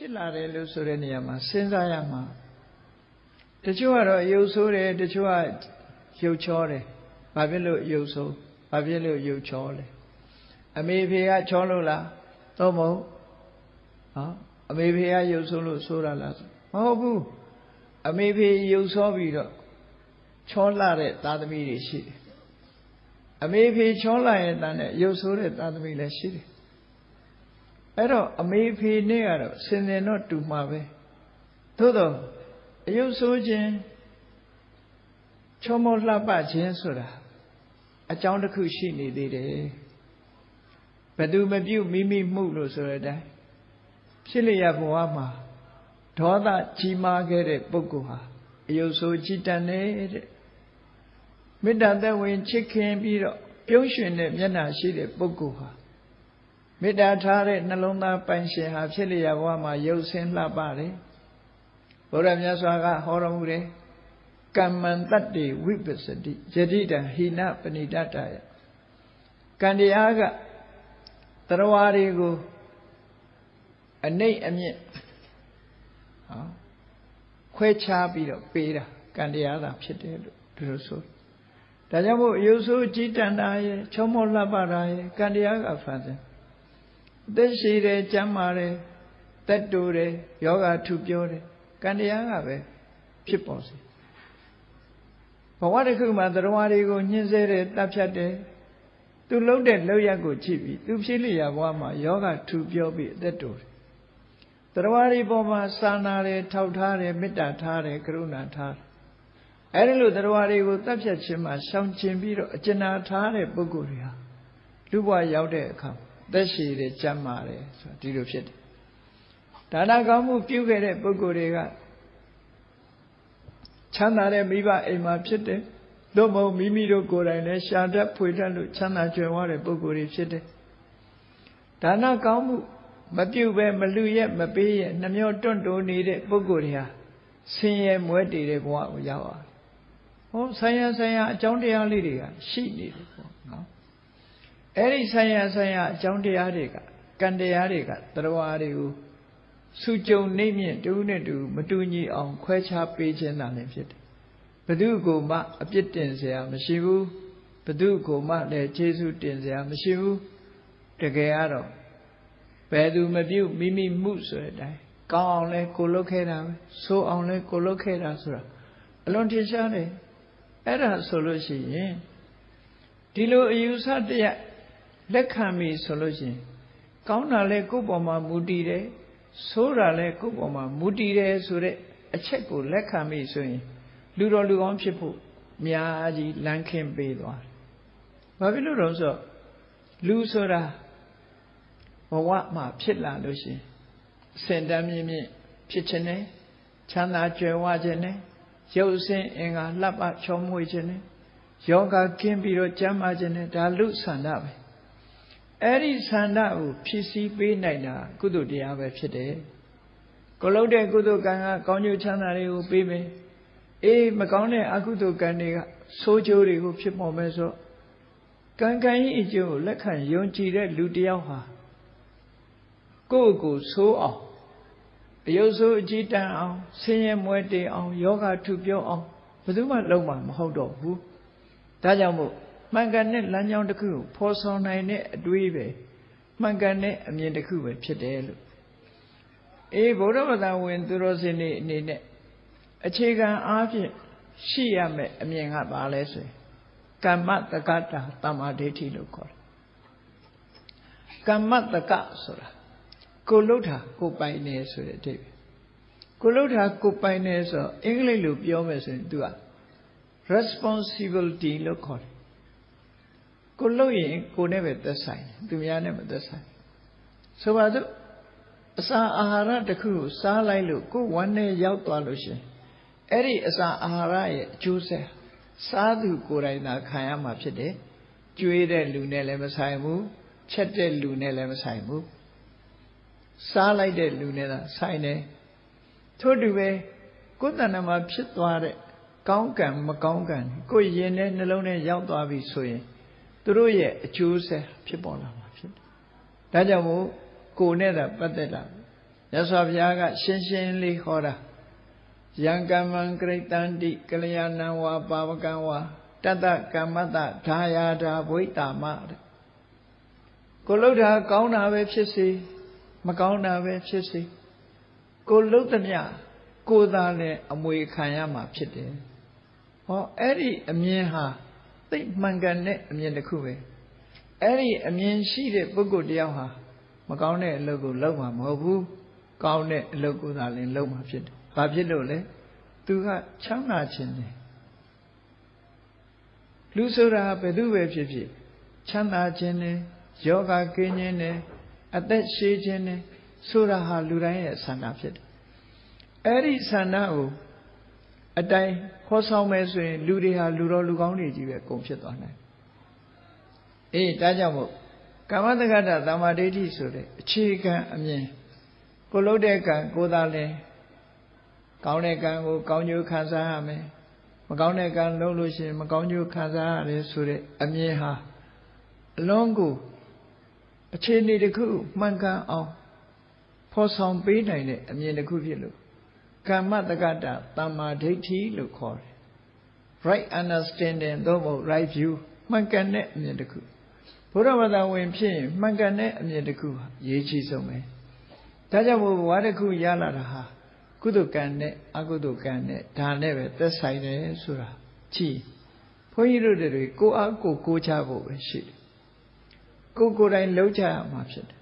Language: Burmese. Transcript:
ဖြစ်လာတယ်လို့ဆိုတဲ့နေရာမှာစဉ်းစားရမှာတချို့ကတော့ရုပ်ဆိုးတယ်တချို့ကရုပ်ချောတယ်ဘာဖြစ်လို့ရုပ်ဆိုးဘာဖြစ်လို့ရုပ်ချောလဲအမေဖေကချောလို့လားတော့မဟုတ်ဟောအမေဖေကရုပ်ဆိုးလို့ဆိုးတာလားမဟုတ်ဘူးအမေဖေရုပ်ဆိုးပြီးတော့ချောလာတဲ့သားသမီးတွေရှိတယ်အမေဖေချောလာရဲ့တန်းနဲ့ရုပ်ဆိုးတဲ့သားသမီးလည်းရှိတယ် အဲ့တော့အမေဖေနဲ့ကတော့စင်စင်တော့တူမှာပဲသို့တော့အယုတ်ဆိုးခြင်းချောမောလှပခြင်းဆိုတာအကြောင်းတစ်ခုရှိနေသေးတယ်ဘသူမပြုတ်မိမိမှုလို့ဆိုတဲ့အတိုင်းဖြစ်လျက်ဘဝမှာဒေါသကြီးမားခဲ့တဲ့ပုဂ္ဂိုလ်ဟာအယုတ်ဆိုးကြည်တန်နေတဲ့မေတ္တာသက်ဝင်ချစ်ခင်ပြီးတော့ပြုံးရွှင်တဲ့မျက်နှာရှိတဲ့ပုဂ္ဂိုလ်ဟာ မေတ္တာထားတဲ့နှလုံးသားပိုင်ရှင်ဟာဖြစ်လျက်ဘဝမှာရုပ်ဆင်းလှပတယ်ဘုရားမြတ်စွာကဟောတော်မူတယ်ကမ္မံတတ္တိဝိပစ္စတိယတိတံဟိနပဏိတတယကံတရားကတရဝါတွေကိုအနှိမ့်အမြင့်ဟောခွဲခြားပြီးတော့ပေးတာကံတရားသာဖြစ်တယ်လို့ဒီလိုဆိုဒါကြောင့်မို့အယုဆိုးကြည်တန်တာရဲ့ချုံမောလှပတာရဲ့ကံတရားကဖန်ဆင်း အသက်ရှိတယ်ကျမ်းမာတယ်တက်တူတယ်ယောဂထူပြောတယ်ကံတရားကပဲဖြစ်ပေါ်စေဘဝတစ်ခုမှာတရားတွေကိုညှင်းဆဲတယ်တပ်ဖြတ်တယ်သူလုံးတဲ့လောက်ရက်ကိုကြည့်ပြီးသူဖြစ်လျာဘဝမှာယောဂထူပြောပြီးအသက်တူတယ်တရားတွေပေါ်မှာစာနာတယ်ထောက်ထားတယ်မေတ္တာထားတယ်ကရုဏာထားတယ်အဲဒီလိုတရားတွေကိုတပ်ဖြတ်ခြင်းမှာရှောင်ကျင်ပြီးတော့အကျဉ်းထားတဲ့ပုဂ္ဂိုလ်တွေဟာလူဘဝရောက်တဲ့အခါ သက်ရှိတယ်ကြမ်းမာတယ်ဆိုဒီလိုဖြစ်တယ်ဒါနကောင်းမှုပြုခဲ့တဲ့ပုဂ္ဂိုလ်တွေကချမ်းသာတဲ့မိဘအိမ်မှာဖြစ်တယ်သို့မဟုတ်မိမိတို့ကိုယ်တိုင်လည်းရှာတတ်ဖွေတတ်လို့ချမ်းသာကြွယ်ဝတဲ့ပုဂ္ဂိုလ်တွေဖြစ်တယ်ဒါနကောင်းမှုမပြုတ်ပဲမလူရဲ့မပေးရဲ့နှမျောတွန့်တိုးနေတဲ့ပုဂ္ဂိုလ်တွေဟာဆင်းရဲမွဲတည်တဲ့ဘဝကိုရောက်သွားဟောဆံရဆံရအကြောင်းတရားလေးတွေကရှိနေတယ်ပေါ့နော် အဲ့ဒီဆံရဆံရအကြောင်းတရားတွေကကံတရားတွေကတရားတွေကိုစုကြုံနေမြင့်တူနဲ့တူမတူညီအောင်ခွဲခြားပေးခြင်းသာလည်းဖြစ်တယ်ဘသူကိုမှအပြစ်တင်เสียမရှိဘူးဘသူကိုမှလည်းခြေဆုတင်เสียမရှိဘူးတကယ်ကတော့ဘယ်သူမပြုတ်မိမိမှုဆိုတဲ့အတိုင်းကောင်းအောင်လဲကိုလုတ်ခဲ့တာပဲဆိုးအောင်လဲကိုလုတ်ခဲ့တာဆိုတာအလွန်ထင်ရှားတယ်အဲ့ဒါဆိုလို့ရှိရင်ဒီလိုအယူဆတရ လက်ခံပြီဆိုလို့ရှိရင်ကောင်းတာလဲကိုယ့်ပေါ်မှာမူတည်တယ်ဆိုးတာလဲကိုယ့်ပေါ်မှာမူတည်တယ်ဆိုတဲ့အချက်ကိုလက်ခံပြီဆိုရင် လူတော်လူကောင်းဖြစ်ဖို့အများကြီးလမ်းခင်းပေးသွားတယ်။ဘာဖြစ်လို့တော့ဆိုလူဆိုတာဘဝမှာဖြစ်လာလို့ရှိရင်အစင်တမ်းမြင့်မြင့်ဖြစ်ခြင်းနဲ့ချမ်းသာကြွယ်ဝခြင်းနဲ့ရုပ်ဆင်းအင်္ဂါလှပချောမွေ့ခြင်းနဲ့ယောဂကင်းပြီးတော့ကျမ်းမာခြင်းနဲ့ဒါလူဆန္ဒပဲ အဲ့ဒီဆန္ဒကိုဖြည့်ဆည်းပေးနိုင်တာကုသိုလ်တရားပဲဖြစ်တယ်ကိုလုံးတဲ့ကုသိုလ်ကံကကောင်းကျိုးချမ်းသာတွေကိုပေးမယ်အေးမကောင်းတဲ့အကုသိုလ်ကံတွေကဆိုးကျိုးတွေကိုဖြစ်ပေါ်မယ်ဆိုကံကံဤအကျိုးကိုလက်ခံယုံကြည်တဲ့လူတစ်ယောက်ဟာကိုယ့်ကိုဆိုးအောင်အယုတ်ဆိုးအကြည်တန်အောင်ဆင်းရဲမွဲတေအောင်ယောဂထုပြောအောင်ဘယ်သူမှလုံးဝမဟုတ်တော့ဘူးဒါကြောင့်မို့ မှန်ကန်တဲ့လမ်းကြောင်းတစ်ခုကိုဖော်ဆောင်နိုင်တဲ့အတွေးပဲမှန်ကန်တဲ့အမြင်တစ်ခုပဲဖြစ်တယ်လို့အေးဗုဒ္ဓဘာသာဝင်သူတော်စင်တွေအနေနဲ့အခြေခံအားဖြင့်ရှိရမယ်အမြင်ကဘာလဲဆိုရင်ကမ္မတက္ကတာတမ္မာဒိဋ္ဌိလို့ခေါ်တယ်ကမ္မတက္ကဆိုတာကိုလှုပ်တာကိုပိုင်နေဆိုတဲ့အဓိပ္ပာယ်ကိုလှုပ်တာကိုပိုင်နေဆိုအင်္ဂလိပ်လိုပြောမယ်ဆိုရင် तू က responsibility လို့ခေါ်တယ် ကိုလှုပ်ရင်ကိုနဲ့ပဲသက်ဆိုင်တယ်သူများနဲ့မသက်ဆိုင်ဆိုပါစို့အစာအာဟာရတစ်ခုကိုစားလိုက်လို့ကိုဝမ်းနဲ့ရောက်သွားလို့ရှင်အဲ့ဒီအစာအာဟာရရဲ့အကျိုးဆက်စားသူကိုယ်တိုင်သာခံရမှာဖြစ်တယ်ကျွေးတဲ့လူနဲ့လည်းမဆိုင်ဘူးချက်တဲ့လူနဲ့လည်းမဆိုင်ဘူးစားလိုက်တဲ့လူနဲ့သာဆိုင်တယ်ထို့တူပဲကိုယ်တဏ္ဍမှာဖြစ်သွားတဲ့ကောင်းကံမကောင်းကံကိုယ်ရင်နဲ့နှလုံးထဲရောက်သွားပြီဆိုရင် သူတို့ရဲ့အကျိုးဆက်ဖြစ်ပေါ်လာမှာဖြစ်တယ်ဒါကြောင့်မို့ကိုယ်နဲ့သာပတ်သက်တာမြတ်စွာဘုရားက ရှင်းရှင်းလေးဟောတာယံကမ္မံကရိတန္တိကလျာဏံဝါပါဝကံဝါတတ္တကမ္မတဒါယာဓာဘိတာမတဲ့ကိုလှုပ်တာကောင်းတာပဲဖြစ်စေမကောင်းတာပဲဖြစ်စေကိုလှုပ်သမျှကိုယ်သာလည်းအမွေခံရမှာဖြစ်တယ်ဟောအဲ့ဒီအမြင်ဟာ သိမှန်ကန်တဲ့အမြင်တစ်ခုပဲအဲ့ဒီအမြင်ရှိတဲ့ပုဂ္ဂိုလ်တယောက်ဟာမကောင်းတဲ့အလုပ်ကိုလုပ်မှာမဟုတ်ဘူးကောင်းတဲ့အလုပ်ကိုသာလင်လုပ်မှာဖြစ်တယ်ဘာဖြစ်လို့လဲသူကချမ်းသာခြင်းတယ်လူဆိုတာဘယ်သူပဲဖြစ်ဖြစ်ချမ်းသာခြင်းနဲ့ယောဂကင်းခြင်းနဲ့အသက်ရှည်ခြင်းနဲ့ဆိုတာဟာလူတိုင်းရဲ့ဆန္ဒဖြစ်တယ်အဲ့ဒီဆန္ဒကို အတိုင်းဟောဆောင်မယ်ဆိုရင် လူတွေဟာလူတော်လူကောင်းတွေကြီးပဲကုန်ဖြစ်သွားနိုင်အေးဒါကြောင့်မို့ကာမတက္ကတာသမာဓိဋ္ဌိဆိုတဲ့အခြေခံအမြင်ကိုလုံးတဲ့ကံကိုသာလဲကောင်းတဲ့ကံကိုကောင်းကျိုးခံစားရမယ်မကောင်းတဲ့ကံလုံးလို့ရှိရင်မကောင်းကျိုးခံစားရတယ်ဆိုတဲ့အမြင်ဟာအလုံးကိုအခြေအနေတစ်ခုမှန်ကန်အောင်ဖော်ဆောင်ပေးနိုင်တဲ့အမြင်တစ်ခုဖြစ်လို့ ကမ္မတက္ကတာတမ္မာဒိဋ္ဌိလို့ခေါ်တယ် right understanding သို့မဟုတ် right view မှန်ကန်တဲ့အမြင်တစ်ခုဘုရားဘာသာဝင်ဖြစ်ရင်မှန်ကန်တဲ့အမြင်တစ်ခုဟာရေးချီဆုံးပဲဒါကြောင့်ဘဝတစ်ခုရလာတာဟာကုသကံနဲ့အကုသကံနဲ့ဒါနဲ့ပဲသက်ဆိုင်တယ်ဆိုတာကြည့်ဘုန်းကြီးတို့တွေကိုအားကိုကိုးချဖို့ပဲရှိတယ်ကိုကိုယ်တိုင်လှုပ်ကြရမှာဖြစ်တယ်